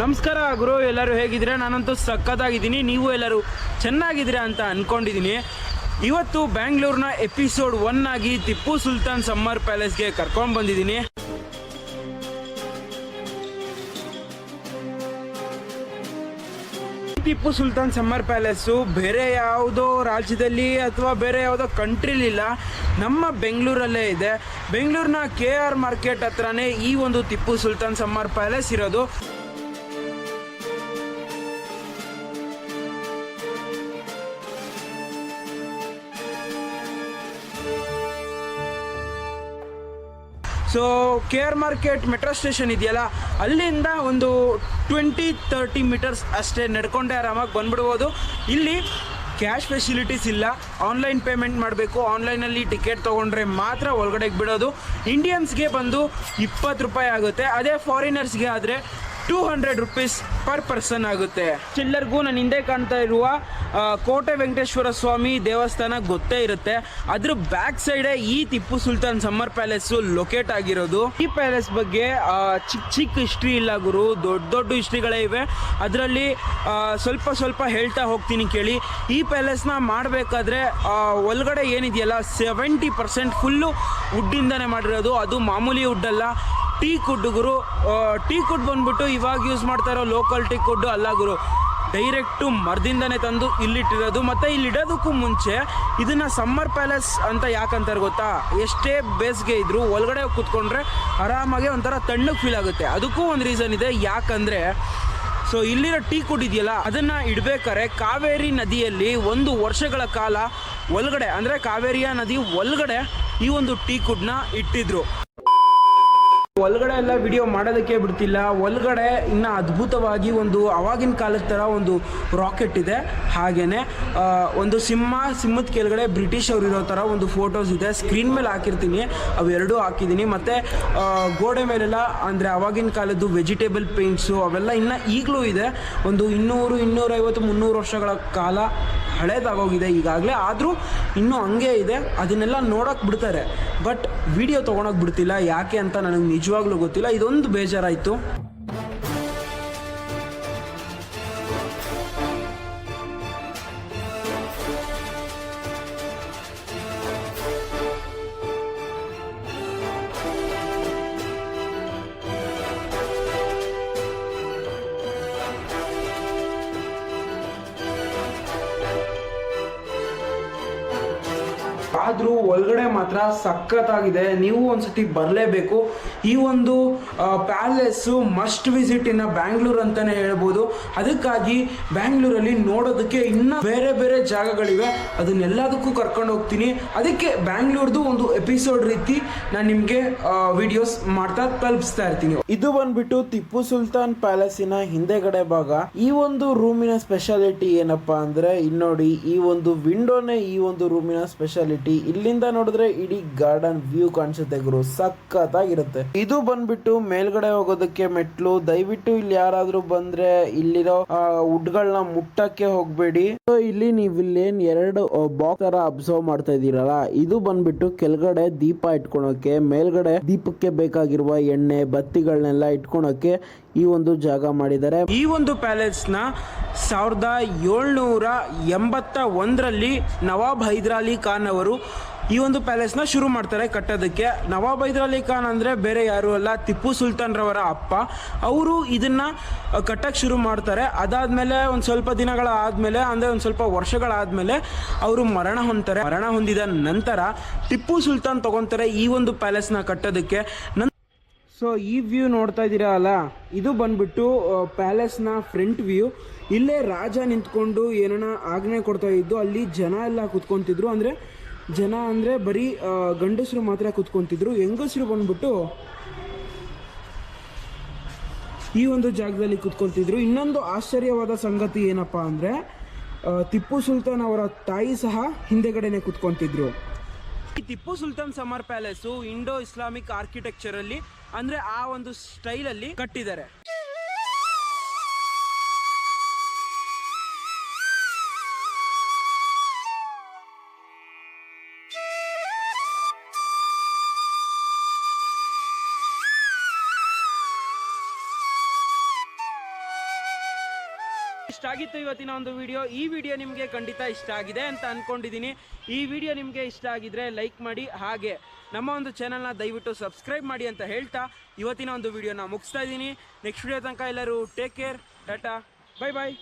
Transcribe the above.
ನಮಸ್ಕಾರ ಗುರು, ಎಲ್ಲರೂ ಹೇಗಿದ್ರೆ ನಾನಂತೂ ಸಖತ್ತಾಗಿದ್ದೀನಿ. ನೀವು ಎಲ್ಲರೂ ಚೆನ್ನಾಗಿದ್ದೀರಾ ಅಂತ ಅಂದ್ಕೊಂಡಿದ್ದೀನಿ ಇವತ್ತು ಬ್ಯಾಂಗ್ಳೂರ್ನ ಎಪಿಸೋಡ್ ಒನ್ ಆಗಿ ಟಿಪ್ಪು ಸುಲ್ತಾನ್ ಸಮ್ಮರ್ ಪ್ಯಾಲೇಸ್ಗೆ ಕರ್ಕೊಂಡು ಬಂದಿದ್ದೀನಿ. ಟಿಪ್ಪು ಸುಲ್ತಾನ್ ಸಮ್ಮರ್ ಪ್ಯಾಲೇಸು ಬೇರೆ ಯಾವುದೋ ರಾಜ್ಯದಲ್ಲಿ ಅಥವಾ ಬೇರೆ ಯಾವುದೋ ಕಂಟ್ರಿಲಿಲ್ಲ ನಮ್ಮ ಬೆಂಗಳೂರಲ್ಲೇ ಇದೆ. ಬೆಂಗಳೂರಿನ ಕೆ ಆರ್ ಮಾರ್ಕೆಟ್ ಹತ್ರನೇ ಈ ಒಂದು ಟಿಪ್ಪು ಸುಲ್ತಾನ್ ಸಮ್ಮರ್ ಪ್ಯಾಲೇಸ್ ಇರೋದು. So K R market metro station ಇದೆಯಲ್ಲ? ಅಲ್ಲಿಂದ ಒಂದು ಟ್ವೆಂಟಿ ತರ್ಟಿ ಮೀಟರ್ಸ್ ಅಷ್ಟೇ ನಡ್ಕೊಂಡೆ ಆರಾಮಾಗಿ ಬಂದ್ಬಿಡ್ಬೋದು. ಇಲ್ಲಿ ಕ್ಯಾಶ್ ಫೆಸಿಲಿಟೀಸ್ ಇಲ್ಲ. ಆನ್ಲೈನ್ ಪೇಮೆಂಟ್ ಮಾಡಬೇಕು. ಆನ್ಲೈನಲ್ಲಿ ಟಿಕೆಟ್ ತೊಗೊಂಡ್ರೆ ಮಾತ್ರ ಒಳಗಡೆಗೆ ಬಿಡೋದು. ಇಂಡಿಯನ್ಸ್ಗೆ ಬಂದು ಇಪ್ಪತ್ತು ರೂಪಾಯಿ ಆಗುತ್ತೆ. ಅದೇ ಫಾರಿನರ್ಸ್ಗೆ ಆದರೆ two hundred rupees per person ಆಗುತ್ತೆ. ಚಿಲ್ಲರ್ಗೂ ನಾನು ಹಿಂದೆ ಕಾಣ್ತಾ ಇರುವ ಕೋಟೆ ವೆಂಕಟೇಶ್ವರ ಸ್ವಾಮಿ ದೇವಸ್ಥಾನ ಗೊತ್ತೇ ಇರುತ್ತೆ. ಅದ್ರ ಬ್ಯಾಕ್ ಸೈಡೇ ಈ Tipu Sultan summer palace locate ಆಗಿರೋದು. ಈ ಪ್ಯಾಲೇಸ್ ಬಗ್ಗೆ ಚಿಕ್ಕ ಚಿಕ್ಕ ಹಿಸ್ಟ್ರಿ ಇಲ್ಲ ಗುರು. ದೊಡ್ಡ ದೊಡ್ಡ ಹಿಸ್ಟ್ರಿಗಳೇ ಇವೆ. ಅದರಲ್ಲಿ ಸ್ವಲ್ಪ ಸ್ವಲ್ಪ ಹೇಳ್ತಾ ಹೋಗ್ತೀನಿ ಕೇಳಿ. ಈ ಪ್ಯಾಲೇಸ್ನ ಮಾಡಬೇಕಾದ್ರೆ ಒಳಗಡೆ ಏನಿದೆಯಲ್ಲ ಸೆವೆಂಟಿ ಪರ್ಸೆಂಟ್ ಫುಲ್ಲು ವುಡ್ಡಿಂದನೇ ಮಾಡಿರೋದು. ಅದು ಮಾಮೂಲಿ ವುಡ್ ಅಲ್ಲ. ಟೀ ಕುಡ್ ಗುರು ಟೀ ಕುಡ್ ಬಂದ್ಬಿಟ್ಟು ಇವಾಗ ಯೂಸ್ ಮಾಡ್ತಾ ಇರೋ ಲೋಕಲ್ ಟೀ ಕುಡ್ಡು ಅಲ್ಲ ಗುರು. ಡೈರೆಕ್ಟು ಮರದಿಂದನೇ ತಂದು ಇಲ್ಲಿಟ್ಟಿರೋದು, ಮತ್ತು ಇಲ್ಲಿಡೋದಕ್ಕೂ ಮುಂಚೆ ಇದನ್ನು ಸಮ್ಮರ್ ಪ್ಯಾಲೇಸ್ ಅಂತ ಯಾಕಂತಾರೆ ಗೊತ್ತಾ? ಎಷ್ಟೇ ಬೇಸಿಗೆ ಇದ್ದರೂ ಒಳಗಡೆ ಕೂತ್ಕೊಂಡ್ರೆ ಆರಾಮಾಗಿ ಒಂಥರ ತಣ್ಣಗೆ ಫೀಲ್ ಆಗುತ್ತೆ. ಅದಕ್ಕೂ ಒಂದು ರೀಸನ್ ಇದೆ, ಯಾಕಂದರೆ ಸೊ ಇಲ್ಲಿರೋ ಟೀ ಕುಡ್ ಇದೆಯಲ್ಲ, ಅದನ್ನು ಇಡಬೇಕಾದ್ರೆ ಕಾವೇರಿ ನದಿಯಲ್ಲಿ ಒಂದು ವರ್ಷಗಳ ಕಾಲ ಒಳಗಡೆ, ಅಂದರೆ ಕಾವೇರಿಯ ನದಿ ಒಳಗಡೆ ಈ ಒಂದು ಟೀ ಕುಡ್ನ ಇಟ್ಟಿದ್ರು. ಒಳಗಡೆ ಎಲ್ಲ ವಿಡಿಯೋ ಮಾಡೋದಕ್ಕೆ ಬಿಡ್ತಿಲ್ಲ. ಒಳಗಡೆ ಇನ್ನು ಅದ್ಭುತವಾಗಿ ಒಂದು ಅವಾಗಿನ ಕಾಲದ ಥರ ಒಂದು ರಾಕೆಟ್ ಇದೆ. ಹಾಗೆಯೇ ಒಂದು ಸಿಂಹ ಸಿಂಹದ ಕೆಳಗಡೆ ಬ್ರಿಟಿಷ್ ಅವರು ಇರೋ ಥರ ಒಂದು ಫೋಟೋಸ್ ಇದೆ. ಸ್ಕ್ರೀನ್ ಮೇಲೆ ಹಾಕಿರ್ತೀನಿ. ಅವೆರಡೂ ಹಾಕಿದ್ದೀನಿ. ಮತ್ತು ಗೋಡೆ ಮೇಲೆಲ್ಲ ಅಂದರೆ ಅವಾಗಿನ ಕಾಲದ್ದು ವೆಜಿಟೇಬಲ್ ಪೇಂಟ್ಸು ಅವೆಲ್ಲ ಇನ್ನು ಈಗಲೂ ಇದೆ. ಒಂದು ಇನ್ನೂರು, ಇನ್ನೂರೈವತ್ತು, ಮುನ್ನೂರು ವರ್ಷಗಳ ಕಾಲ ಹಳೇದಾಗೋಗಿದೆ ಈಗಾಗಲೇ. ಆದರೂ ಇನ್ನೂ ಹಂಗೆ ಇದೆ. ಅದನ್ನೆಲ್ಲ ನೋಡೋಕೆ ಬಿಡ್ತಾರೆ. ಬಟ್ ವಿಡಿಯೋ ತೊಗೊಳಕ್ಕೆ ಬಿಡ್ತಿಲ್ಲ. ಯಾಕೆ ಅಂತ ನನಗೆ ನಿಜವಾಗ್ಲೂ ಗೊತ್ತಿಲ್ಲ. ಇದೊಂದು ಬೇಜಾರಾಯಿತು. ಆದರೂ ಒಳಗಡೆ ಮಾತ್ರ ಸಖತ್ತಾಗಿದೆ. ನೀವು ಒಂದ್ಸತಿ ಬರಲೇಬೇಕು. ಈ ಒಂದು ಪ್ಯಾಲೇಸು ಮಸ್ಟ್ ವಿಸಿಟ್ ಇನ್ನ ಬ್ಯಾಂಗ್ಳೂರ್ ಅಂತಾನೆ ಹೇಳ್ಬೋದು. ಅದಕ್ಕಾಗಿ ಬ್ಯಾಂಗ್ಳೂರಲ್ಲಿ ನೋಡೋದಕ್ಕೆ ಇನ್ನ ಬೇರೆ ಬೇರೆ ಜಾಗಗಳಿವೆ. ಅದನ್ನೆಲ್ಲದಕ್ಕೂ ಕರ್ಕೊಂಡು ಹೋಗ್ತೀನಿ. ಅದಕ್ಕೆ ಬ್ಯಾಂಗ್ಳೂರ್ದು ಒಂದು ಎಪಿಸೋಡ್ ರೀತಿ ನಾನು ನಿಮಗೆ ವಿಡಿಯೋಸ್ ಮಾಡ್ತಾ ತಲುಪಿಸ್ತಾ ಇರ್ತೀನಿ. ಇದು ಬಂದ್ಬಿಟ್ಟು ಟಿಪ್ಪು ಸುಲ್ತಾನ್ ಪ್ಯಾಲೇಸಿನ ಹಿಂದೆಗಡೆ ಭಾಗ. ಈ ಒಂದು ರೂಮಿನ ಸ್ಪೆಷಾಲಿಟಿ ಏನಪ್ಪಾ ಅಂದ್ರೆ ಇನ್ನೋಡಿ ನೋಡಿ, ಈ ಒಂದು ವಿಂಡೋನೇ ಈ ಒಂದು ರೂಮಿನ ಸ್ಪೆಷಾಲಿಟಿ ಇಲ್ಲಿಂದ ನೋಡಿದ್ರೆ ಇಡೀ ಗಾರ್ಡನ್ ವ್ಯೂ ಕಾಣಿಸುತ್ತೆ ಗುರು. ಸಖತ್ತಾಗಿರುತ್ತೆ. ಇದು ಬಂದ್ಬಿಟ್ಟು ಮೇಲ್ಗಡೆ ಹೋಗೋದಕ್ಕೆ ಮೆಟ್ಲು. ದಯವಿಟ್ಟು ಇಲ್ಲಿ ಯಾರಾದ್ರೂ ಬಂದ್ರೆ ಇಲ್ಲಿರೋ ವುಡ್ಗಳನ್ನ ಮುಟ್ಟಕ್ಕೆ ಹೋಗ್ಬೇಡಿ. ಸೊ ಇಲ್ಲಿ ನೀವು ಇಲ್ಲೇನ್ ಎರಡು ಬಾಕ್ಸ್ ತರ ಅಬ್ಸರ್ವ್ ಮಾಡ್ತಾ ಇದೀರಲ್ಲ ಇದು ಬಂದ್ಬಿಟ್ಟು ಕೆಳಗಡೆ ದೀಪ ಇಟ್ಕೊಳಕ್ಕೆ, ಮೇಲ್ಗಡೆ ದೀಪಕ್ಕೆ ಬೇಕಾಗಿರುವ ಎಣ್ಣೆ ಬತ್ತಿಗಳನ್ನೆಲ್ಲ ಇಟ್ಕೊಳಕ್ಕೆ ಈ ಒಂದು ಜಾಗ ಮಾಡಿದ್ದಾರೆ. ಈ ಒಂದು ಪ್ಯಾಲೇಸ್ನ ಸಾವಿರದ ಏಳ್ನೂರ ಎಂಬತ್ತ ಒಂದರಲ್ಲಿ ನವಾಬ್ ಹೈದರಾಲಿ ಖಾನ್ ಅವರು ಈ ಒಂದು ಪ್ಯಾಲೇಸ್ನ ಶುರು ಮಾಡ್ತಾರೆ ಕಟ್ಟೋದಕ್ಕೆ. ನವಾಬ್ ಹೈದರಾಲಿ ಖಾನ್ ಅಂದರೆ ಬೇರೆ ಯಾರು ಅಲ್ಲ, ಟಿಪ್ಪು ಸುಲ್ತಾನ್ ರವರ ಅಪ್ಪ. ಅವರು ಇದನ್ನ ಕಟ್ಟಕ್ಕೆ ಶುರು ಮಾಡ್ತಾರೆ. ಅದಾದಮೇಲೆ ಒಂದು ಸ್ವಲ್ಪ ದಿನಗಳ ಆದಮೇಲೆ, ಅಂದರೆ ಒಂದು ಸ್ವಲ್ಪ ವರ್ಷಗಳಾದಮೇಲೆ ಅವರು ಮರಣ ಹೊಂದ್ತಾರೆ. ಮರಣ ಹೊಂದಿದ ನಂತರ ಟಿಪ್ಪು ಸುಲ್ತಾನ್ ತಗೊತಾರೆ ಈ ಒಂದು ಪ್ಯಾಲೇಸ್ನ ಕಟ್ಟೋದಕ್ಕೆ. ಸೊ, ಈ ವ್ಯೂ ನೋಡ್ತಾ ಇದ್ದೀರಾ ಅಲ್ಲ? ಇದು ಬಂದ್ಬಿಟ್ಟು ಪ್ಯಾಲೇಸ್ನ ಫ್ರಂಟ್ ವ್ಯೂ ಇಲ್ಲೇ ರಾಜ ನಿಂತ್ಕೊಂಡು ಏನನ ಆಜ್ಞೆ ಕೊಡ್ತಾ ಇದ್ದು, ಅಲ್ಲಿ ಜನ ಎಲ್ಲ ಕುತ್ಕೊಂತಿದ್ರು. ಅಂದರೆ ಜನ ಅಂದರೆ ಬರೀ ಗಂಡಸರು ಮಾತ್ರ ಕುತ್ಕೊಂತಿದ್ರು. ಹೆಂಗಸರು ಬಂದ್ಬಿಟ್ಟು ಈ ಒಂದು ಜಾಗದಲ್ಲಿ ಕುತ್ಕೊಂತಿದ್ರು. ಇನ್ನೊಂದು ಆಶ್ಚರ್ಯವಾದ ಸಂಗತಿ ಏನಪ್ಪ ಅಂದರೆ ಟಿಪ್ಪು ಸುಲ್ತಾನ್ ಅವರ ತಾಯಿ ಸಹ ಹಿಂದೆಗಡೆನೆ ಕುತ್ಕೊಂತಿದ್ರು. ಈ Tipu Sultan summer palace Indo Islamic ಆರ್ಕಿಟೆಕ್ಚರಲ್ಲಿ ಅಂದರೆ ಆ ಒಂದು ಸ್ಟೈಲಲ್ಲಿ ಕಟ್ಟಿದ್ದಾರೆ. ಇಷ್ಟ ಆಗಿತ್ತು ಇವತ್ತಿನ ಒಂದು ವಿಡಿಯೋ. ಈ ವಿಡಿಯೋ ನಿಮಗೆ ಖಂಡಿತ ಇಷ್ಟ ಆಗಿದೆ ಅಂತ ಅಂದ್ಕೊಂಡಿದ್ದೀನಿ ಈ ವಿಡಿಯೋ ನಿಮಗೆ ಇಷ್ಟ ಆಗಿದ್ರೆ ಲೈಕ್ ಮಾಡಿ, ಹಾಗೆ ನಮ್ಮ ಒಂದು ಚಾನಲ್ನ ದಯವಿಟ್ಟು ಸಬ್ಸ್ಕ್ರೈಬ್ ಮಾಡಿ ಅಂತ ಹೇಳ್ತಾ ಇವತ್ತಿನ ಒಂದು ವಿಡಿಯೋನ ಮುಗಿಸ್ತಾ ಇದ್ದೀನಿ ನೆಕ್ಸ್ಟ್ ವಿಡಿಯೋ ತನಕ ಎಲ್ಲರೂ take care tata bye bye